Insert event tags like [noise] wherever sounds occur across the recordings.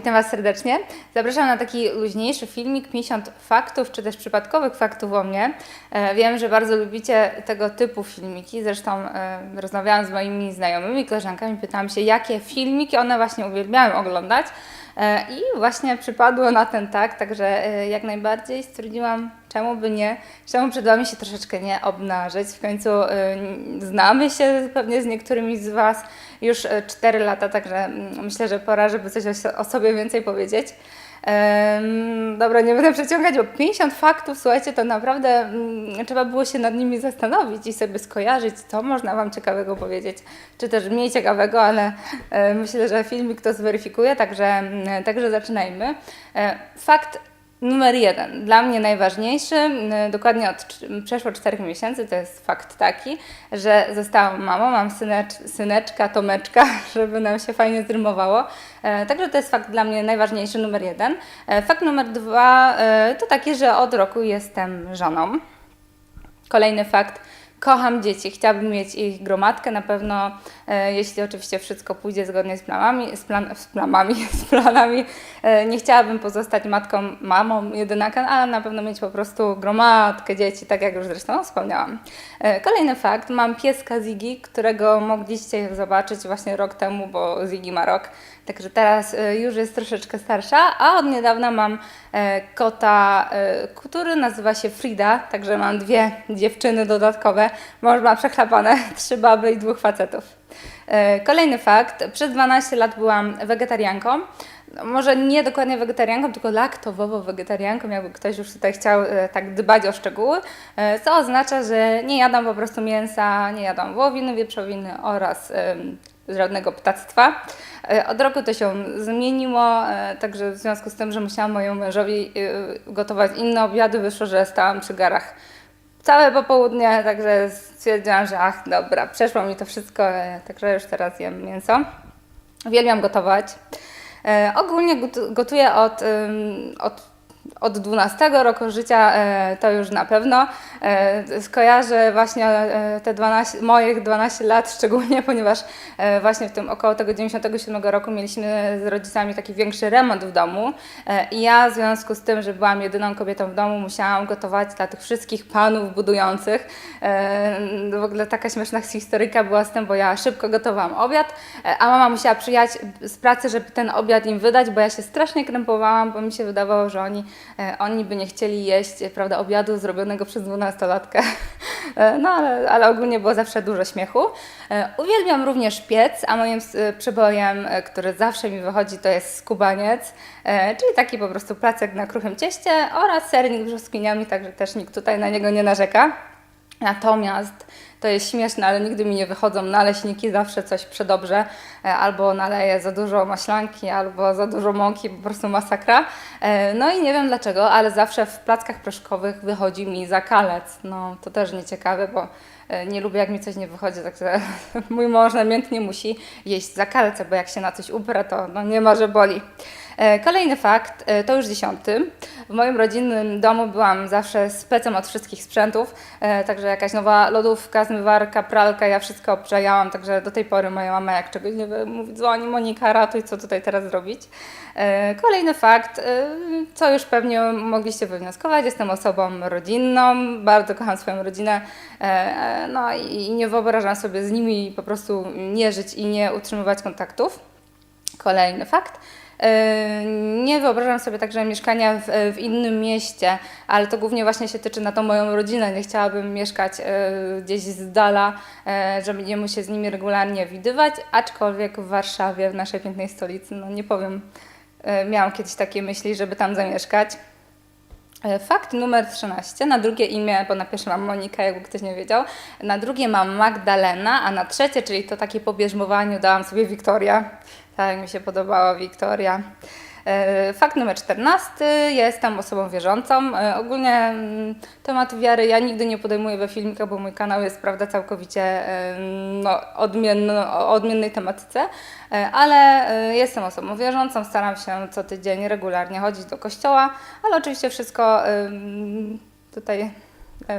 witam Was serdecznie. Zapraszam na taki luźniejszy filmik, 50 faktów, czy też przypadkowych faktów o mnie. E, Wiem, że bardzo lubicie tego typu filmiki, zresztą e, rozmawiałam z moimi znajomymi, koleżankami, pytałam się, jakie filmiki one właśnie uwielbiają oglądać. E, I właśnie przypadło na ten tak, także e, jak najbardziej stwierdziłam, czemu by nie, czemu przed Wami się troszeczkę nie obnażyć. W końcu e, znamy się pewnie z niektórymi z Was już 4 lata, także mm, myślę, że pora, żeby coś o sobie więcej powiedzieć. Dobra, nie będę przeciągać, bo 50 faktów, słuchajcie, to naprawdę mm, trzeba było się nad nimi zastanowić i sobie skojarzyć, co można Wam ciekawego powiedzieć, czy też mniej ciekawego, ale e, myślę, że filmik to zweryfikuje, także, mm, także zaczynajmy. E, fakt numer jeden, dla mnie najważniejszy, mm, dokładnie od przeszło 4 miesięcy, to jest fakt taki, że zostałam mamą, mam synecz, syneczka, Tomeczka, [laughs] żeby nam się fajnie zrymowało. E, Także to jest fakt dla mnie najważniejszy, numer jeden. E, Fakt numer dwa e, to taki, że od roku jestem żoną. Kolejny fakt. Kocham dzieci, chciałabym mieć ich gromadkę, na pewno, e, jeśli oczywiście wszystko pójdzie zgodnie z planami, z, plan, z planami, [laughs] z planami, e, nie chciałabym pozostać matką, mamą jedynaka, ale na pewno mieć po prostu gromadkę dzieci, tak jak już zresztą wspomniałam. E, kolejny fakt, mam pieska Ziggy, którego mogliście zobaczyć właśnie rok temu, bo Ziggy ma rok, także teraz e, już jest troszeczkę starsza, a od niedawna mam e, kota, e, który nazywa się Frida, także mam dwie dziewczyny dodatkowe. Mąż ma przechlapane [laughs] trzy baby i dwóch facetów. E, Kolejny fakt. Przez 12 lat byłam wegetarianką. No, może nie dokładnie wegetarianką, tylko laktowowo-wegetarianką, jakby ktoś już tutaj chciał tak dbać o szczegóły, co oznacza, że nie jadam po prostu mięsa, nie jadam wołowiny, wieprzowiny oraz żadnego ptactwa. E, Od roku to się zmieniło, e, także w związku z tym, że musiałam mojemu mężowi e, gotować inne obiady, wyszło, że stałam przy garach całe popołudnie, także stwierdziłam, że ach, dobra, przeszło mi to wszystko, także już teraz jem mięso. Uwielbiam gotować. Ogólnie got- gotuję od, od, od 12 roku życia, e, to już na pewno. E, skojarzę właśnie e, te 12, moich 12 lat szczególnie, [laughs] ponieważ właśnie w tym około tego 97 roku mieliśmy z rodzicami taki większy remont w domu i ja w związku z tym, że byłam jedyną kobietą w domu, musiałam gotować dla tych wszystkich panów budujących. W ogóle taka śmieszna historyjka była z tym, bo ja szybko gotowałam obiad, a mama musiała przyjechać z pracy, żeby ten obiad im wydać, bo ja się strasznie krępowałam, bo mi się wydawało, że oni, oni by nie chcieli jeść e, prawda, obiadu zrobionego przez dwunastolatkę. E, No ale, ale ogólnie było zawsze dużo śmiechu. E, Uwielbiam również piec, a moim e, który zawsze mi wychodzi, to jest skubaniec, e, czyli taki po prostu placek na kruchym cieście oraz sernik z brzoskwiniami, także też nikt tutaj na niego nie narzeka. Natomiast to jest śmieszne, ale nigdy mi nie wychodzą naleśniki, zawsze coś przedobrze, e, albo naleję za dużo maślanki, albo za dużo mąki, po prostu masakra. E, No i nie wiem dlaczego, ale zawsze w plackach proszkowych wychodzi mi zakalec. No to też nieciekawe, bo e, nie lubię jak mi coś nie wychodzi, także [laughs] mój mąż namiętnie musi jeść zakalce, bo jak się na coś uprę, to no nie ma, że boli. E, Kolejny fakt, e, to już dziesiąty. W moim rodzinnym domu byłam zawsze specem od wszystkich sprzętów, e, także jakaś nowa lodówka, zmywarka, pralka, ja wszystko obczajałam, także do tej pory moja mama jak czegoś nie wie, mówi, dzwoni Monika, ratuj, co tutaj teraz zrobić. Kolejny fakt, co już pewnie mogliście wywnioskować, jestem osobą rodzinną, bardzo kocham swoją rodzinę, no i nie wyobrażam sobie z nimi po prostu nie żyć i nie utrzymywać kontaktów. Kolejny fakt. Yy, Nie wyobrażam sobie także mieszkania w, w innym mieście, ale to głównie właśnie się tyczy na tą moją rodzinę. Nie chciałabym mieszkać yy, gdzieś z dala, yy, żeby nie musieć z nimi regularnie widywać, aczkolwiek w Warszawie, w naszej pięknej stolicy, no nie powiem, miałam kiedyś takie myśli, żeby tam zamieszkać. Fakt numer 13. Na drugie imię, bo na pierwsze mam Monika, jakby ktoś nie wiedział. Na drugie mam Magdalena, a na trzecie, czyli to takie po bierzmowaniu, dałam sobie Wiktoria. Tak mi się podobała Wiktoria. E, Fakt numer 14. Jestem osobą wierzącą. E, Ogólnie mm, temat wiary ja nigdy nie podejmuję we filmikach, bo mój kanał jest prawda całkowicie e, no, odmienny, o odmiennej tematyce, ale jestem osobą wierzącą, staram się co tydzień regularnie chodzić do kościoła, ale oczywiście wszystko tutaj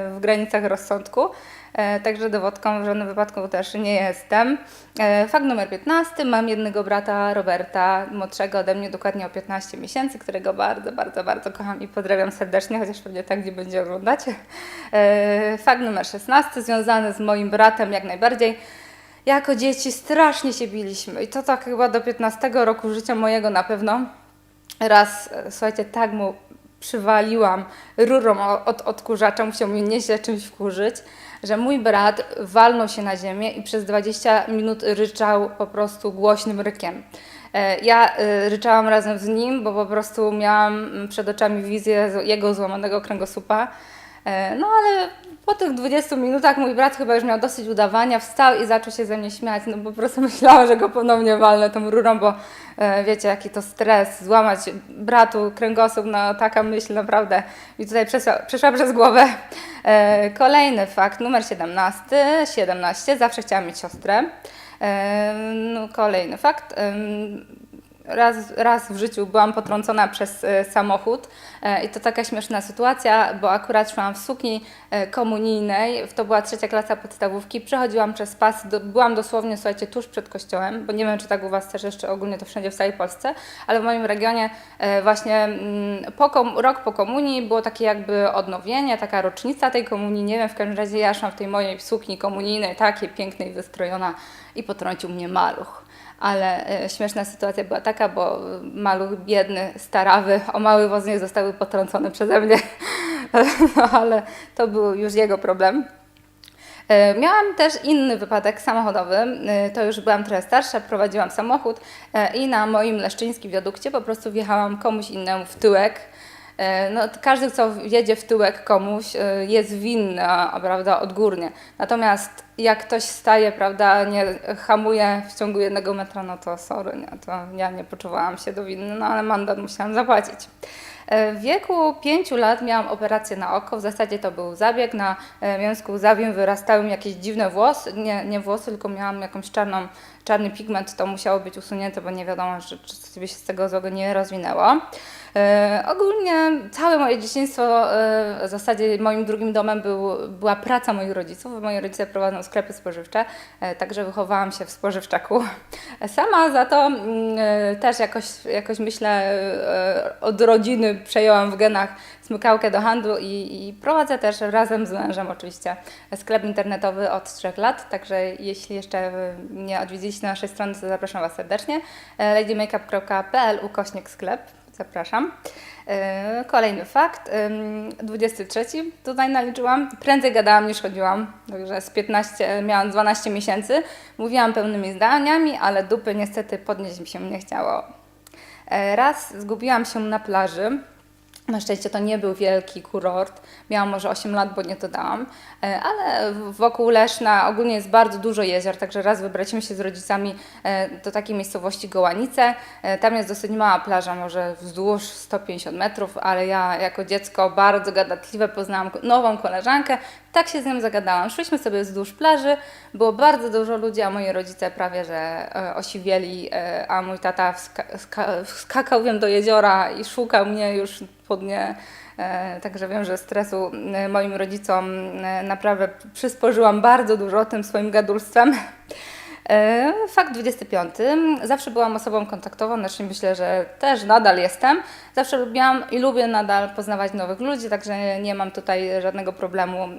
w granicach rozsądku. E, Także dowodką w żadnym wypadku też nie jestem. E, Fakt numer 15. Mam jednego brata Roberta, młodszego ode mnie dokładnie o 15 miesięcy, którego bardzo, bardzo, bardzo kocham i pozdrawiam serdecznie, chociaż pewnie tak nie będzie oglądać. E, Fakt numer 16. Związany z moim bratem jak najbardziej. Jako dzieci strasznie się biliśmy i to tak chyba do 15 roku życia mojego na pewno. Raz, e, słuchajcie, tak mu przywaliłam rurą od odkurzacza, musiał mnie nieźle czymś wkurzyć, że mój brat walnął się na ziemię i przez 20 minut ryczał po prostu głośnym rykiem. E, Ja e, ryczałam razem z nim, bo po prostu miałam przed oczami wizję jego złamanego kręgosłupa. E, No ale po tych 20 minutach mój brat chyba już miał dosyć udawania, wstał i zaczął się ze mnie śmiać. No po prostu [laughs] myślałam, że go ponownie walnę tą rurą, bo e, wiecie jaki to stres, złamać bratu kręgosłup, no taka myśl naprawdę mi tutaj przeszła, przeszła przez głowę. E, Kolejny fakt, numer 17, 17, zawsze chciałam mieć siostrę. E, No, kolejny fakt. em, Raz, raz w życiu byłam potrącona przez e, samochód e, i to taka śmieszna sytuacja, bo akurat szłam w sukni e, komunijnej, to była trzecia klasa podstawówki, przechodziłam przez pas, do, byłam dosłownie, słuchajcie, tuż przed kościołem, bo nie wiem, czy tak u Was też jeszcze ogólnie to wszędzie w całej Polsce, ale w moim regionie właśnie mm, po rok po komunii było takie jakby odnowienie, taka rocznica tej komunii, nie wiem, w każdym razie ja szłam w tej mojej sukni komunijnej, takiej pięknej, wystrojona i potrącił mnie maluch ale e, śmieszna sytuacja była taka, bo maluch biedny, starawy, o mały woz nie zostały potrącone przeze mnie, [laughs] no, ale to był już jego problem. E, Miałam też inny wypadek samochodowy. E, To już byłam trochę starsza, prowadziłam samochód i na moim leszczyńskim wiadukcie po prostu wjechałam komuś innemu w tyłek. E, No, każdy, kto jedzie w tyłek komuś, e, jest winny, prawda, odgórnie. Natomiast jak ktoś staje, prawda, nie hamuje w ciągu jednego metra, no to sorry, nie, to ja nie poczuwałam się do winy, no ale mandat musiałam zapłacić. E, W wieku 5 lat miałam operację na oko. W zasadzie to był zabieg. Na mięsku łzawim wyrastały mi jakieś dziwne włosy. Nie, nie włosy, tylko miałam jakąś czarną, czarny pigment. To musiało być usunięte, bo nie wiadomo, że, czy sobie się z tego złego nie rozwinęło. E, ogólnie całe moje dzieciństwo, e, w zasadzie moim drugim domem był, była praca moich rodziców. Moi rodzice prowadzą sklepy spożywcze, e, także wychowałam się w spożywczaku. [laughs] Sama za to mm, e, też jakoś, jakoś myślę e, od rodziny przejęłam w genach smykałkę do handlu i, i prowadzę też razem z mężem oczywiście sklep internetowy od trzech lat, także jeśli jeszcze nie odwiedziliście naszej strony, to zapraszam Was serdecznie. E, ladymakeup.pl ukośnik sklep, zapraszam. E, Kolejny fakt, ym, 23 tutaj naliczyłam, prędzej gadałam niż chodziłam, także z 15, miałam 12 miesięcy, mówiłam pełnymi zdaniami, ale dupy niestety podnieść mi się nie chciało. E, Raz zgubiłam się na plaży. Na szczęście to nie był wielki kurort. Miałam może 8 lat, bo nie dodałam. E, Ale wokół Leszna ogólnie jest bardzo dużo jezior, także raz wybraliśmy się z rodzicami e, do takiej miejscowości Gołanice. E, Tam jest dosyć mała plaża, może wzdłuż 150 metrów, ale ja jako dziecko bardzo gadatliwe poznałam nową koleżankę. Tak się z nią zagadałam. Szliśmy sobie wzdłuż plaży, było bardzo dużo ludzi, a moi rodzice prawie że e, osiwieli, e, a mój tata wska- ska- wskakał wiem do jeziora i szukał mnie już po dnie. E, Także wiem, że stresu e, moim rodzicom e, naprawdę przysporzyłam bardzo dużo tym swoim gadulstwem. E, Fakt 25. Zawsze byłam osobą kontaktową, znaczy myślę, że też nadal jestem. Zawsze lubiłam i lubię nadal poznawać nowych ludzi, także nie mam tutaj żadnego problemu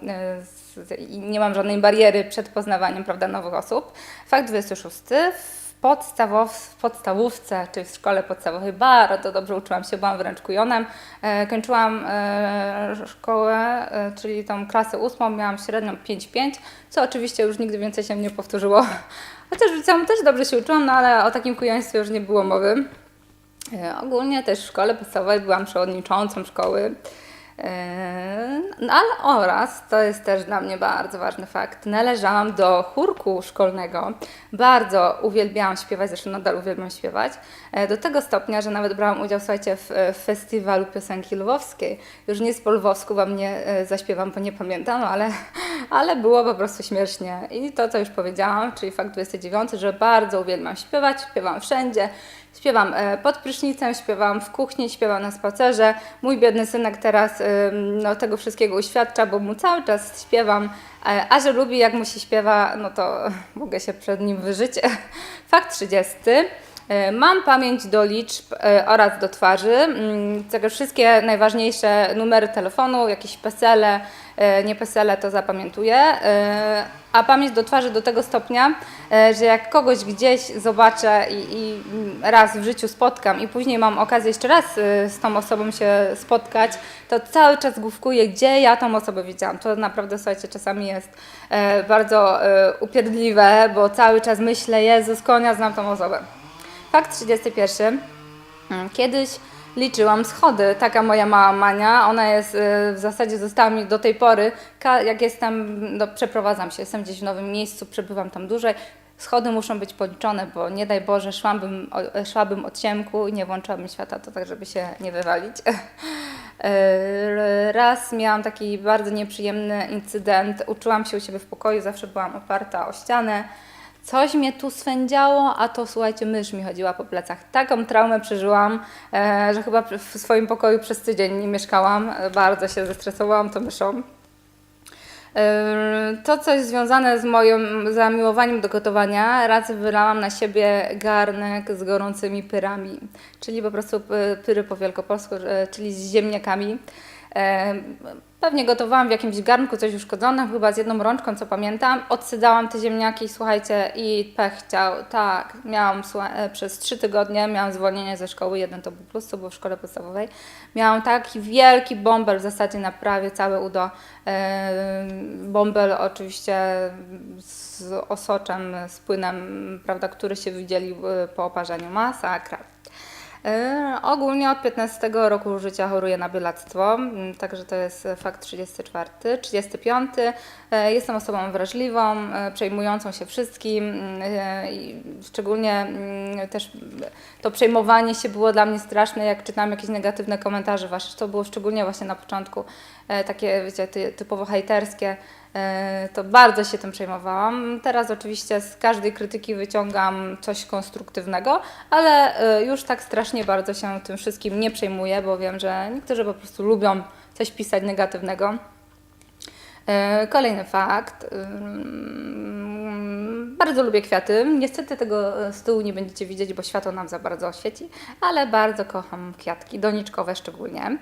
e, i nie mam żadnej bariery przed poznawaniem prawda, nowych osób. Fakt 26. W, podstawówce, czy w szkole podstawowej bardzo dobrze uczyłam się, byłam wręcz kujonem. E, kończyłam e, szkołę, e, czyli tą klasę ósmą, miałam średnią 5-5, co oczywiście już nigdy więcej się nie powtórzyło. Chociaż w liceum też dobrze się uczyłam, no ale o takim kujoństwie już nie było mowy. E, Ogólnie też w szkole podstawowej byłam przewodniczącą szkoły. E, No ale oraz, to jest też dla mnie bardzo ważny fakt, należałam do chórku szkolnego. Bardzo uwielbiałam śpiewać, zresztą nadal uwielbiam śpiewać. E, Do tego stopnia, że nawet brałam udział, słuchajcie, w, w festiwalu piosenki lwowskiej. Już nie z po lwowsku Wam nie e, zaśpiewam, bo nie pamiętam, no ale, [laughs] ale było po prostu śmiesznie. I to, co już powiedziałam, czyli fakt 29, że bardzo uwielbiam śpiewać, śpiewam wszędzie. Śpiewam e, pod prysznicem, śpiewam w kuchni, śpiewam na spacerze. Mój biedny synek teraz no, tego wszystkiego uświadcza, bo mu cały czas śpiewam. E, A że lubi, jak mu się śpiewa, no to [laughs] mogę się przed nim wyżyć. [laughs] Fakt 30. E, Mam pamięć do liczb e, oraz do twarzy. Mm, wszystkie najważniejsze numery telefonu, jakieś pesele, e, nie pesele to zapamiętuję. A pamięć do twarzy do tego stopnia, że jak kogoś gdzieś zobaczę i, i raz w życiu spotkam i później mam okazję jeszcze raz z tą osobą się spotkać, to cały czas główkuję, gdzie ja tą osobę widziałam. To naprawdę, słuchajcie, czasami jest bardzo upierdliwe, bo cały czas myślę, Jezus, konia, znam tą osobę. Fakt 31. Mm, Kiedyś liczyłam schody, taka moja mała mania. Ona jest, y, w zasadzie została mi do tej pory, jak jestem, no, przeprowadzam się, jestem gdzieś w nowym miejscu, przebywam tam dłużej. Schody muszą być policzone, bo nie daj Boże, szłabym, szłabym od ciemku i nie włączałabym świata, to tak, żeby się nie wywalić. E, [laughs] Raz miałam taki bardzo nieprzyjemny incydent. Uczyłam się u siebie w pokoju, zawsze byłam oparta o ścianę. Coś mnie tu swędziało, a to słuchajcie, mysz mi chodziła po plecach. Taką traumę przeżyłam, e, że chyba w swoim pokoju przez tydzień nie mieszkałam. E, Bardzo się zestresowałam tą myszą. E, To coś związane z moim zamiłowaniem do gotowania. Raz wylałam na siebie garnek z gorącymi pyrami, czyli po prostu py- pyry po wielkopolsku, czyli z ziemniakami. Pewnie gotowałam w jakimś garnku coś uszkodzone, chyba z jedną rączką, co pamiętam. Odsydzałam te ziemniaki, słuchajcie, i pech chciał. Tak, miałam e, przez trzy tygodnie, miałam zwolnienie ze szkoły, jeden to był plus, to było w szkole podstawowej. Miałam taki wielki bąbel w zasadzie na prawie całe udo. Bąbel oczywiście z osoczem, z płynem, prawda, który się wydzielił e, po oparzeniu. Masakra. E, Ogólnie od 15 roku życia choruję na bielactwo, także to jest fakt 34. 35. E, Jestem osobą wrażliwą, e, przejmującą się wszystkim szczególnie też to przejmowanie się było dla mnie straszne, jak czytam jakieś negatywne komentarze wasze. To było szczególnie właśnie na początku takie, wiecie, ty- typowo hejterskie. E, To bardzo się tym przejmowałam. Teraz oczywiście z każdej krytyki wyciągam coś konstruktywnego, ale e, już tak strasznie bardzo się tym wszystkim nie przejmuję, bo wiem, że niektórzy po prostu lubią coś pisać negatywnego. E, Kolejny fakt. Ym, Bardzo lubię kwiaty. Niestety tego z tyłu nie będziecie widzieć, bo światło nam za bardzo oświeci, ale bardzo kocham kwiatki, doniczkowe szczególnie.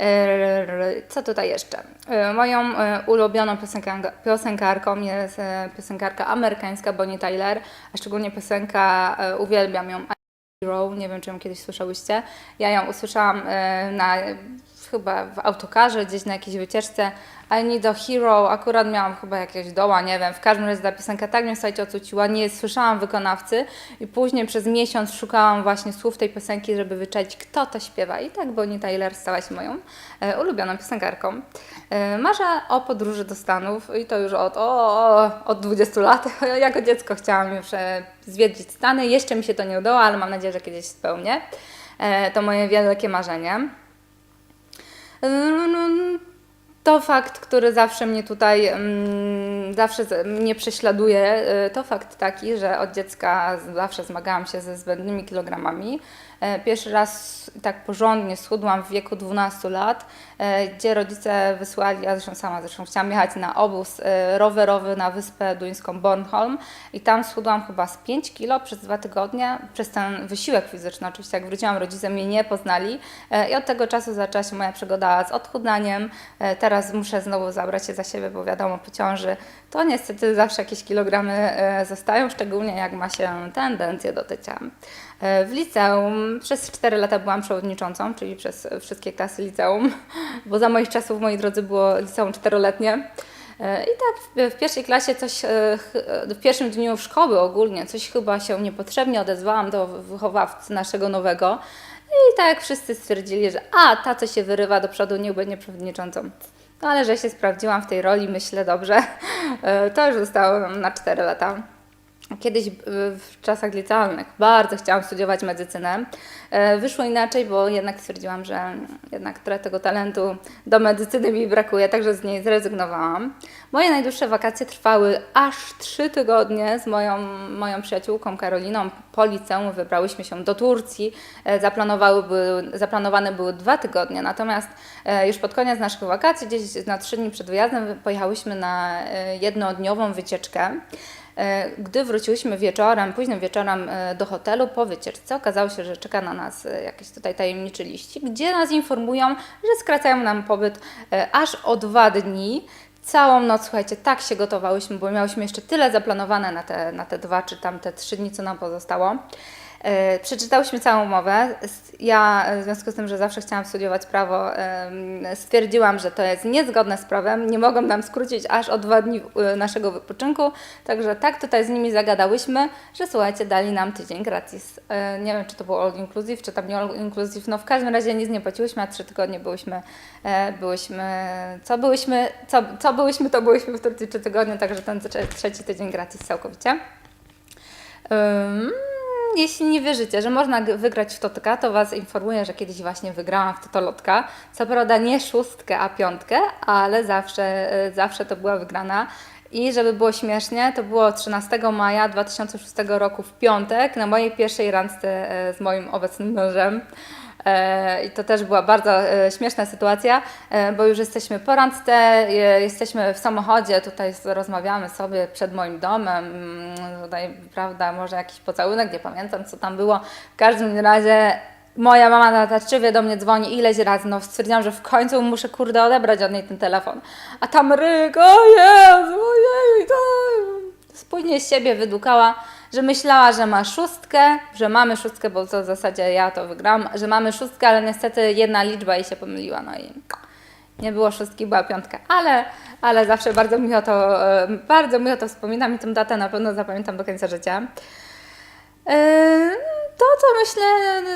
E, Co tutaj jeszcze? E, Moją e, ulubioną piosenka- piosenkarką jest e, piosenkarka amerykańska Bonnie Tyler, a szczególnie piosenka, e, uwielbiam ją, Hero, nie wiem czy ją kiedyś słyszałyście. Ja ją usłyszałam na, chyba w autokarze, gdzieś na jakiejś wycieczce. I need a hero, akurat miałam chyba jakiegoś doła, nie wiem. W każdym razie ta piosenka tak mnie słuchajcie ocuciła, nie słyszałam wykonawcy i później przez miesiąc szukałam właśnie słów tej piosenki, żeby wyczaić kto to śpiewa. I tak Bonnie Tyler stała się moją e, ulubioną piosenkarką. E, marzę o podróży do Stanów i to już od, o, od 20 lat. [laughs] Jako dziecko chciałam już e, zwiedzić Stany. Jeszcze mi się to nie udało, ale mam nadzieję, że kiedyś spełnię. E, to moje wielkie marzenie. Ym, To fakt, który zawsze mnie tutaj, mm, zawsze mnie prześladuje, y, to fakt taki, że od dziecka zawsze zmagałam się ze zbędnymi kilogramami. E, Pierwszy raz tak porządnie schudłam w wieku 12 lat, e, gdzie rodzice wysłali, ja zresztą sama zresztą chciałam jechać na obóz e, rowerowy na wyspę duńską Bornholm i tam schudłam chyba z 5 kilo przez dwa tygodnie, przez ten wysiłek fizyczny. Oczywiście jak wróciłam, rodzice mnie nie poznali i od tego czasu zaczęła się moja przygoda z odchudnaniem. E, Teraz muszę znowu zabrać się za siebie, bo wiadomo, po ciąży to niestety zawsze jakieś kilogramy e, zostają, szczególnie jak ma się tendencję do tycia. E, W liceum przez 4 lata byłam przewodniczącą, czyli przez wszystkie klasy liceum, [laughs] bo za moich czasów, moi drodzy, było liceum czteroletnie. E, I tak w, pierwszej klasie coś, w pierwszym dniu szkoły ogólnie, coś chyba się niepotrzebnie odezwałam do wychowawcy naszego nowego. I tak wszyscy stwierdzili, że a, ta co się wyrywa do przodu, niech będzie przewodniczącą. No ale że się sprawdziłam w tej roli, myślę dobrze. [laughs] E, To już zostało nam na 4 lata. Kiedyś y, w czasach licealnych bardzo chciałam studiować medycynę. E, Wyszło inaczej, bo jednak stwierdziłam, że jednak trochę tego talentu do medycyny mi brakuje, także z niej zrezygnowałam. Moje najdłuższe wakacje trwały aż trzy tygodnie z moją, moją przyjaciółką Karoliną. Po liceum wybrałyśmy się do Turcji. E, były, zaplanowane były dwa tygodnie, natomiast e, już pod koniec naszych wakacji, gdzieś na trzy dni przed wyjazdem, pojechałyśmy na e, jednodniową wycieczkę. E, Gdy wróciłyśmy wieczorem, późnym wieczorem e, do hotelu po wycieczce, okazało się, że czeka na nas e, jakiś tutaj tajemniczy liścik, gdzie nas informują, że skracają nam pobyt aż o dwa dni. Całą noc, słuchajcie, tak się gotowałyśmy, bo miałyśmy jeszcze tyle zaplanowane na te, na te dwa czy tam te trzy dni, co nam pozostało. E, Przeczytałyśmy całą umowę. Ja, e, w związku z tym, że zawsze chciałam studiować prawo, stwierdziłam, że to jest niezgodne z prawem. Nie mogą nam skrócić aż o dwa dni e, naszego wypoczynku. Także tak tutaj z nimi zagadałyśmy, że słuchajcie, dali nam tydzień gratis. Nie wiem, czy to było all inclusive, czy tam nie all inclusive. No w każdym razie nic nie płaciłyśmy, a trzy tygodnie byłyśmy, byłyśmy, co byłyśmy, co, co byłyśmy, to byłyśmy w Turcji trzy tygodnie, także ten trze- trzeci tydzień gratis całkowicie. Ym, jeśli nie wierzycie, że można wygrać w Totka, to Was informuję, że kiedyś właśnie wygrałam w Totolotka. Co prawda nie szóstkę, a piątkę, ale zawsze, y, zawsze to była wygrana. I żeby było śmiesznie, to było 13 maja 2006 roku w piątek na mojej pierwszej randce e, z moim obecnym mężem. E, I to też była bardzo e, śmieszna sytuacja, e, bo już jesteśmy po randce, jesteśmy w samochodzie, tutaj rozmawiamy sobie przed moim domem, mm, tutaj, prawda, może jakiś pocałunek, nie pamiętam co tam było. W każdym razie moja mama natarczywie do mnie dzwoni ileś razy, no stwierdziłam, że w końcu muszę kurde odebrać od niej ten telefon. A tam ryk, o Jezu, ojej, to... Spójnie z siebie wydukała, że myślała, że ma szóstkę, że mamy szóstkę, bo to w zasadzie ja to wygrałam, że mamy szóstkę, ale niestety jedna liczba jej się pomyliła, no i nie było szóstki, była piątka, ale, ale zawsze bardzo mi o to, e, bardzo mi o to wspominam i tę datę na pewno zapamiętam do końca życia. E, To, co myślę,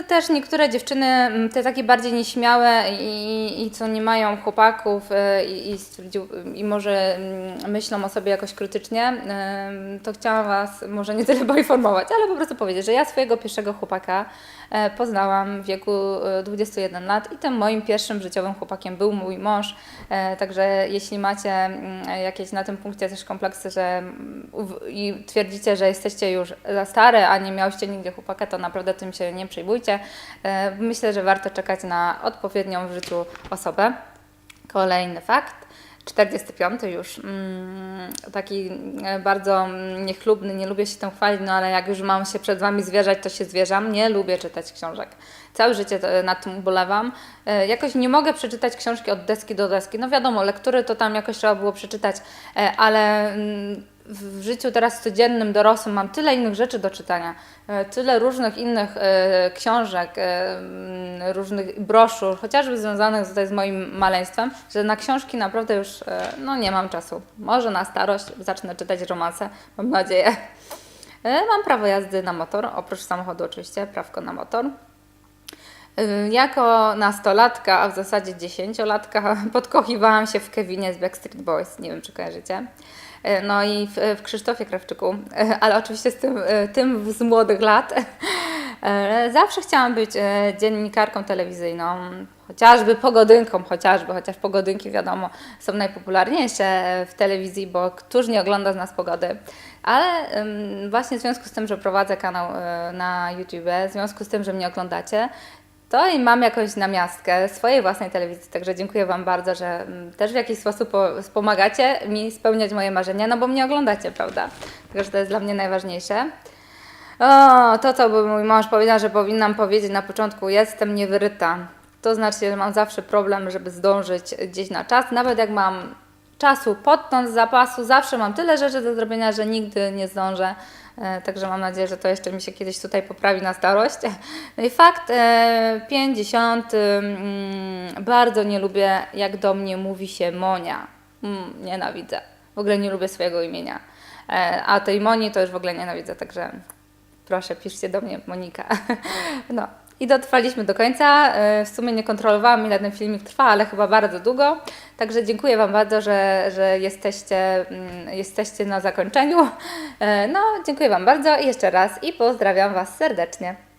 też niektóre dziewczyny, te takie bardziej nieśmiałe i, i co nie mają chłopaków e, i, i, i może mm, myślą o sobie jakoś krytycznie, em, to chciałam Was może nie tyle [laughs] poinformować, ale po prostu powiedzieć, że ja swojego pierwszego chłopaka e, poznałam w wieku e, 21 lat i tym moim pierwszym życiowym chłopakiem był mój mąż. E, Także jeśli macie mm, jakieś na tym punkcie też kompleksy, że mm, i twierdzicie, że jesteście już za stare, a nie miałyście nigdy chłopaka, to naprawdę tym się nie przejmujcie. E, Myślę, że warto czekać na odpowiednią w życiu osobę. Kolejny fakt. 45 już, mm, taki e, bardzo niechlubny, nie lubię się tym chwalić, no ale jak już mam się przed Wami zwierzać, to się zwierzam. Nie lubię czytać książek. Całe życie nad tym ubolewam. E, Jakoś nie mogę przeczytać książki od deski do deski. No wiadomo, lektury to tam jakoś trzeba było przeczytać, ale mm, w życiu teraz codziennym, dorosłym mam tyle innych rzeczy do czytania, e, tyle różnych innych e, książek, e, mm, różnych broszur, chociażby związanych tutaj z moim maleństwem, że na książki naprawdę już no, nie mam czasu. Może na starość zacznę czytać romanse, mam nadzieję. Mam prawo jazdy na motor, oprócz samochodu oczywiście, prawko na motor. Jako nastolatka, a w zasadzie dziesięciolatka, [laughs] podkochiwałam się w Kevinie z Backstreet Boys. Nie wiem, czy kojarzycie. Y, No i w, w Krzysztofie Krawczyku, y, ale oczywiście z tym, y, tym z młodych lat. Zawsze chciałam być dziennikarką telewizyjną, chociażby pogodynką, chociażby, chociaż pogodynki wiadomo są najpopularniejsze w telewizji, bo któż nie ogląda z nas pogody. Ale właśnie w związku z tym, że prowadzę kanał na YouTube, w związku z tym, że mnie oglądacie, to i mam jakąś namiastkę swojej własnej telewizji, także dziękuję Wam bardzo, że mm, też w jakiś sposób po- wspomagacie mi spełniać moje marzenia, no bo mnie oglądacie, prawda? Także to jest dla mnie najważniejsze. O, to co by mój mąż powiedział, że powinnam powiedzieć na początku, jestem niewyryta. To znaczy, że mam zawsze problem, żeby zdążyć gdzieś na czas, nawet jak mam czasu potąd z zapasu, zawsze mam tyle rzeczy do zrobienia, że nigdy nie zdążę. E, Także mam nadzieję, że to jeszcze mi się kiedyś tutaj poprawi na starość. [laughs] No i fakt e, 50. mm, Bardzo nie lubię, jak do mnie mówi się Monia. Mm, Nienawidzę. W ogóle nie lubię swojego imienia. E, A tej Moni to już w ogóle nienawidzę, także proszę, piszcie do mnie Monika. [laughs] No. I dotrwaliśmy do końca. E, W sumie nie kontrolowałam, ile ten filmik trwa, ale chyba bardzo długo. Także dziękuję Wam bardzo, że, że jesteście, mm, jesteście na zakończeniu. E, No, dziękuję Wam bardzo i jeszcze raz i pozdrawiam Was serdecznie.